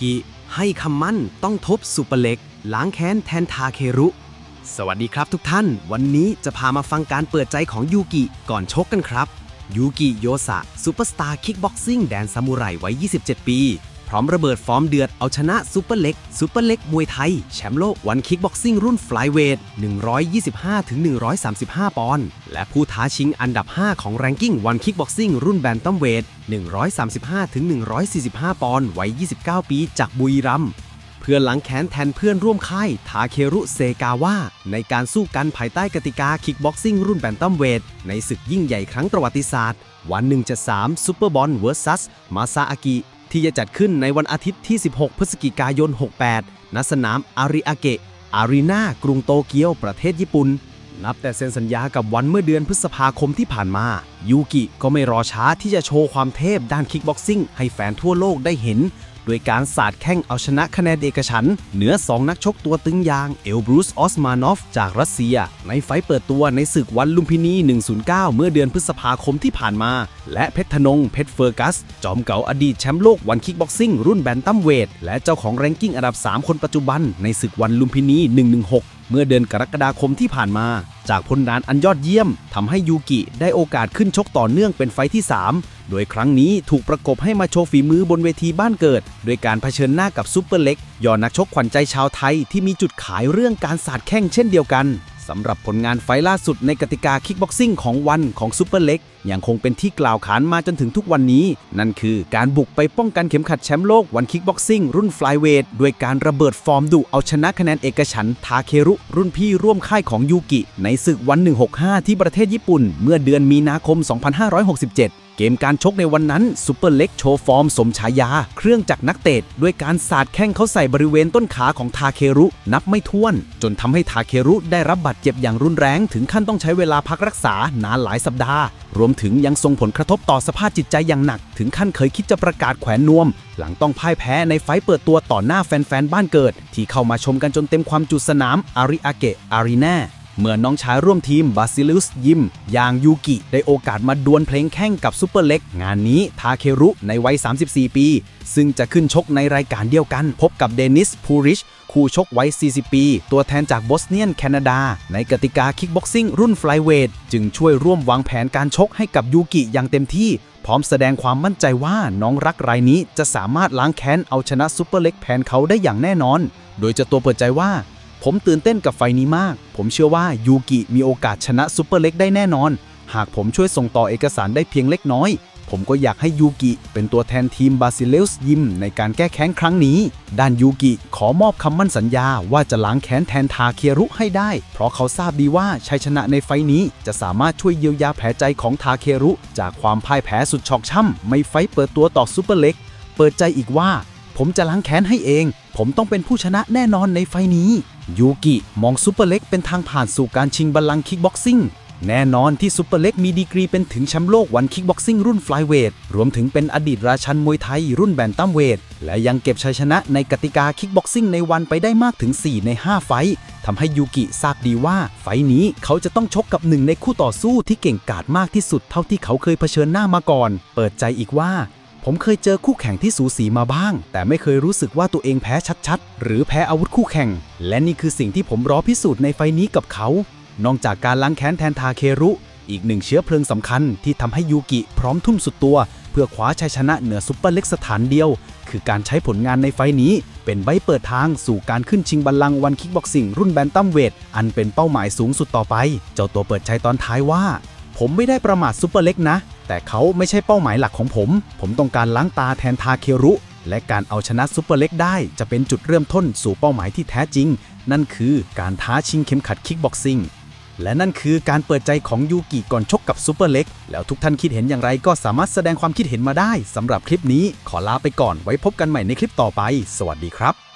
กิ ให้คำมั่นต้องทบสุปเล็ก ล้างแค้นแทนทาเครุ สวัสดีครับทุกท่าน วันนี้จะพามาฟังการเปิดใจของยูกิก่อนชกกันครับ ยูกิโยสะซูเปอร์สตาร์คิกบ็อกซิ่งแดนซามูไรวัย 27 ปี ร้อมระเบิดฟอร์มเดือดเอาชนะซูเปอร์เล็กซูเปอร์เล็กมวยไทย แชมป์โลกวันคิกบ็อกซิ่งรุ่นฟลายเวท 125-135 ปอนด์ และผู้ท้าชิงอันดับ 5 ของแรงกิ้งวันคิกบ็อกซิ่งรุ่นแบนตัมเวท 135-145 ปอนด์ วัย 29 ปี จากบุรีรัมย์เพื่อหลังแขนแทนเพื่อนร่วมค่าย ทาเครุเซกาวะในการสู้กันภายใต้กติกาคิกบ็อกซิ่งรุ่นแบนตัมเวท ในศึกยิ่งใหญ่ครั้งประวัติศาสตร์ วัน173ซูเปอร์บอลเวอร์ซัสมาซาอากิ ที่จะจัดขึ้นในวันอาทิตย์ที่ 16 พฤศจิกายน 68 ณ สนามอาริอาเกะ อารีนากรุงโตเกียว ประเทศญี่ปุ่น นับแต่เซ็นสัญญากับวันเมื่อเดือนพฤษภาคมที่ผ่านมา ยูกิก็ไม่รอช้าที่จะโชว์ความเทพด้านคิกบ็อกซิ่งให้แฟนทั่วโลกได้เห็น ด้วยการสาดแข้งเอาชนะคะแนนเอกฉันเหนือ 2 นักชกตัวตึงยางเอลบรูซออสมานอฟจากรัสเซีย ในไฟเปิดตัวในศึกวันลุมพินี 109 เมื่อเดือนพฤษภาคมที่ผ่านมา และเพชรธนง เพชรเฟอร์กัส จอมเก่าอดีตแชมป์โลกวันคิกบ็อกซิ่งรุ่นแบนตัมเวท และเจ้าของแรงกิ้งอันดับ 3 คนปัจจุบันในศึกวันลุมพินี 116 เมื่อเดือนกรกฎาคมที่ผ่านมา จากผลงานอันยอดเยี่ยมทำให้ยูกิได้โอกาสขึ้นชกต่อเนื่องเป็นไฟที่ 3 โดยครั้งนี้ถูกประกบให้มาโชว์ฝีมือบนเวทีบ้านเกิด โดยการเผชิญหน้ากับซูเปอร์เล็กยอดนักชกขวัญใจชาวไทยที่มีจุดขายเรื่องการสาดแข้งเช่นเดียวกัน สำหรับผลงานไฟล่าสุดในกติกาคิกบ็อกซิ่งของวันของซูเปอร์เล็กยังคงเป็นที่กล่าวขานมาจนถึงทุกวันนี้ นั่นคือการบุกไปป้องกันเข็มขัดแชมป์โลกวันคิกบ็อกซิ่งรุ่นฟลายเวทด้วยการระเบิดฟอร์มดุเอาชนะคะแนนเอกฉันท์ทาเครุรุ่นพี่ร่วมค่ายของยูกิ ในศึกวัน 165 ที่ประเทศญี่ปุ่น เมื่อเดือนมีนาคม 2567 เกมการชกในวันนั้นซูเปอร์เล็กโชว์ฟอร์มสมฉายา เครื่องจักรนักเตะด้วยการสาดแข้งเขาใส่บริเวณต้นขาของทาเครุนับไม่ถ้วน จนทำให้ทาเครุได้รับบาดเจ็บอย่างรุนแรงถึงขั้นต้องใช้เวลาพักรักษานานหลายสัปดาห์ รวมถึงยังส่งผลกระทบต่อสภาพจิตใจอย่างหนัก ถึงขั้นเคยคิดจะประกาศแขวนนวม หลังต้องพ่ายแพ้ในไฟเปิดตัวต่อหน้าแฟนๆบ้านเกิด ที่เข้ามาชมกันจนเต็มความจุสนามอาริอาเกะอารีนา เมื่อน้องชายร่วมทีมบาซิลุสยิม ยางยูกิ ได้โอกาสมาดวลเพลงแข่งกับซูเปอร์เล็ก งานนี้ทาเครุในวัย 34 ปี ซึ่งจะขึ้นชกในรายการเดียวกัน พบกับเดนิสพูริช คู่ชกวัย40 ปี ตัวแทนจากบอสเนียนแคนาดา ในกติกาคิกบ็อกซิ่งรุ่นฟลายเวทจึงช่วยร่วมวางแผนการชกให้กับยูกิอย่างเต็มที่พร้อมแสดงความมั่นใจว่าน้องรักรายนี้จะสามารถล้างแค้นเอาชนะซูเปอร์เล็กแผนเขาได้อย่างแน่นอน โดยจะตัวเปิดใจว่า ผมตื่นเต้นกับไฟนี้มาก ผมเชื่อว่ายูกิมีโอกาสชนะซูเปอร์เล็กได้แน่นอน หากผมช่วยส่งต่อเอกสารได้เพียงเล็กน้อย ผมก็อยากให้ยูกิเป็นตัวแทนทีมบาซิเลสยิมในการแก้แค้นครั้งนี้ ด้านยูกิขอมอบคำมั่นสัญญาว่าจะล้างแค้นแทนทาเคียรุให้ได้ เพราะเขาทราบดีว่าชัยชนะในไฟนี้จะสามารถช่วยเยียวยาแผลใจของทาเครุ จากความพ่ายแพ้สุดชอกช่ำไม่ไฟเปิดตัวต่อซูเปอร์เล็ก เปิดใจอีกว่า ผมจะล้างแค้นให้เอง ผมต้องเป็นผู้ชนะแน่นอนในไฟนี้ ยูกิมองซูเปอร์เล็กเป็นทางผ่านสู่การชิงบัลลังก์คิกบ็อกซิ่งแน่นอนที่ซูเปอร์เล็กมีดีกรีเป็นถึงแชมป์โลกวันคิกบ็อกซิ่งรุ่นฟลายเวท รวมถึงเป็นอดีตราชันมวยไทยรุ่นแบนตัมเวท และยังเก็บชัยชนะในกติกาคิกบ็อกซิ่งในวันไปได้มากถึง 4 ใน 5 ไฟทำให้ยูกิทราบดีว่า ไฟนี้เขาจะต้องชกกับหนึ่งในคู่ต่อสู้ที่เก่งกาจมากที่สุดเท่าที่เขาเคยเผชิญหน้ามาก่อน เปิดใจอีกว่า ผมเคยเจอคู่แข่งที่สูสีมาบ้าง แต่ไม่เคยรู้สึกว่าตัวเองแพ้ชัดๆ หรือแพ้อาวุธคู่แข่ง และนี่คือสิ่งที่ผมรอพิสูจน์ในไฟล์นี้กับเขา นอกจากการล้างแค้นแทนทาเครุ อีกหนึ่งเชื้อเพลิงสำคัญที่ทำให้ยูกิพร้อมทุ่มสุดตัว เพื่อคว้าชัยชนะเหนือซุปเปอร์เล็กสถานเดียว คือการใช้ผลงานในไฟล์นี้ เป็นใบเปิดทางสู่การขึ้นชิงบัลลังก์วันคิกบ็อกซิ่งรุ่นแบนตัมเวทอันเป็นเป้าหมายสูงสุดต่อไป เจ้าตัวเปิดใจตอนท้ายว่าผมไม่ได้ประมาทซุปเปอร์เล็กนะ แต่เขาไม่ใช่เป้าหมายหลักของผม ผมต้องการล้างตาแทนทาเครุ และการเอาชนะซุปเปอร์เล็กได้จะเป็นจุดเริ่มต้นสู่เป้าหมายที่แท้จริง นั่นคือการท้าชิงเข็มขัดคิกบ็อกซิ่งและนั่นคือการเปิดใจของยูกิก่อนชกกับซูเปอร์เล็ก แล้วทุกท่านคิดเห็นอย่างไรก็สามารถแสดงความคิดเห็นมาได้สำหรับคลิปนี้ขอลาไปก่อนไว้พบกันใหม่ในคลิปต่อไป สวัสดีครับ